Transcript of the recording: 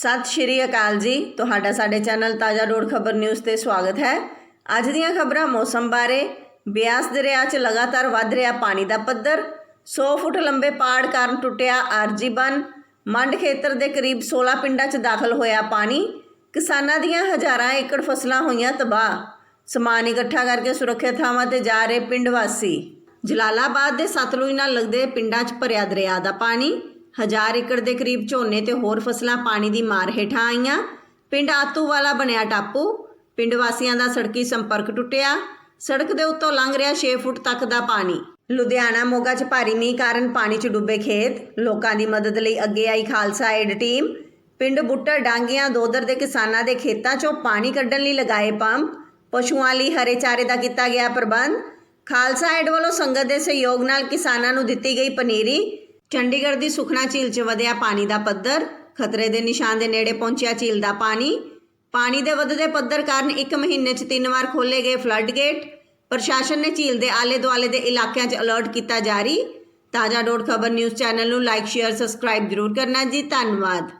ਸਤਿ ਸ਼੍ਰੀ ਅਕਾਲ ਜੀ। ਤੁਹਾਡਾ ਸਾਡੇ ਚੈਨਲ ਤਾਜ਼ਾ ਡੋੜ ਖਬਰ ਨਿਊਜ਼ ਤੇ ਸਵਾਗਤ ਹੈ। ਅੱਜ ਦੀਆਂ ਖਬਰਾਂ ਮੌਸਮ ਬਾਰੇ। ਬਿਆਸ ਦਰਿਆ 'ਚ ਲਗਾਤਾਰ ਵੱਧ ਰਿਹਾ ਪਾਣੀ ਦਾ ਪੱਧਰ। 100 ਫੁੱਟ ਲੰਬੇ ਪਾੜ ਕਾਰਨ ਟੁੱਟਿਆ ਆਰਜੀ ਬੰਨ। ਮੰਡ ਖੇਤਰ ਦੇ ਕਰੀਬ 16 ਪਿੰਡਾਂ 'ਚ ਦਾਖਲ ਹੋਇਆ ਪਾਣੀ। ਕਿਸਾਨਾਂ ਦੀਆਂ ਹਜ਼ਾਰਾਂ ਏਕੜ ਫਸਲਾਂ ਹੋਈਆਂ ਤਬਾਹ। ਸਮਾਨ ਇਕੱਠਾ ਕਰਕੇ ਸੁਰੱਖਿਅਤ ਥਾਵਾਂ ਤੇ ਜਾ ਰਹੇ ਪਿੰਡ ਵਾਸੀ। ਜਲਾਲਾਬਾਦ ਦੇ ਸਤਲੁਜ ਨਾਲ ਲੱਗਦੇ ਪਿੰਡਾਂ 'ਚ ਭਰਿਆ ਦਰਿਆ ਦਾ ਪਾਣੀ। ਹਜ਼ਾਰ ਏਕੜ ਦੇ ਕਰੀਬ ਝੋਨੇ ਤੇ ਹੋਰ ਫਸਲਾਂ ਪਾਣੀ ਦੀ ਮਾਰ ਹੇਠਾਂ ਆਈਆਂ। ਪਿੰਡ ਆਤੂ ਵਾਲਾ ਬਣਿਆ ਟਾਪੂ। ਪਿੰਡ ਵਾਸੀਆਂ ਦਾ ਸੜਕੀ ਸੰਪਰਕ ਟੁੱਟਿਆ। ਸੜਕ ਦੇ ਉੱਤੋਂ ਲੰਘ ਰਿਹਾ 6 ਫੁੱਟ ਤੱਕ ਦਾ ਪਾਣੀ। ਲੁਧਿਆਣਾ ਮੋਗਾ 'ਚ ਭਾਰੀ ਮੀਂਹ ਕਾਰਨ ਪਾਣੀ 'ਚ ਡੁੱਬੇ ਖੇਤ। ਲੋਕਾਂ ਦੀ ਮਦਦ ਲਈ ਅੱਗੇ ਆਈ ਖਾਲਸਾ ਏਡ ਟੀਮ ਪਿੰਡ ਬੁੱਟਰ ਡਾਂਗੀਆਂ ਦੋਦਰ ਦੇ ਕਿਸਾਨਾਂ ਦੇ ਖੇਤਾਂ 'ਚੋਂ ਪਾਣੀ ਕੱਢਣ ਲਈ ਲਗਾਏ ਪੰਪ। ਪਸ਼ੂਆਂ ਲਈ ਹਰੇ ਚਾਰੇ ਦਾ ਕੀਤਾ ਗਿਆ ਪ੍ਰਬੰਧ। ਖਾਲਸਾ ਏਡ ਵੱਲੋਂ ਸੰਗਤ ਦੇ ਸਹਿਯੋਗ ਨਾਲ ਕਿਸਾਨਾਂ ਨੂੰ ਦਿੱਤੀ ਗਈ ਪਨੀਰੀ। ਚੰਡੀਗੜ੍ਹ ਦੀ ਸੁਖਨਾ ਝੀਲ 'ਚ ਵਧਿਆ ਪਾਣੀ ਦਾ ਪੱਧਰ, ਖਤਰੇ ਦੇ ਨਿਸ਼ਾਨ ਦੇ ਨੇੜੇ ਪਹੁੰਚਿਆ ਝੀਲ ਦਾ ਪਾਣੀ। ਪਾਣੀ ਦੇ ਵਧਦੇ ਪੱਧਰ ਕਾਰਨ ਇੱਕ ਮਹੀਨੇ 'ਚ ਤਿੰਨ ਵਾਰ ਖੋਲੇ ਗਏ ਫਲੱਡ ਗੇਟ। ਪ੍ਰਸ਼ਾਸਨ ਨੇ ਝੀਲ ਦੇ ਆਲੇ-ਦੁਆਲੇ ਦੇ ਇਲਾਕਿਆਂ 'ਚ ਅਲਰਟ ਕੀਤਾ ਜਾਰੀ। Taaza dot Khabar news channel ਨੂੰ ਲਾਈਕ, ਸ਼ੇਅਰ, ਸਬਸਕ੍ਰਾਈਬ ਜ਼ਰੂਰ ਕਰਨਾ ਜੀ। ਧੰਨਵਾਦ।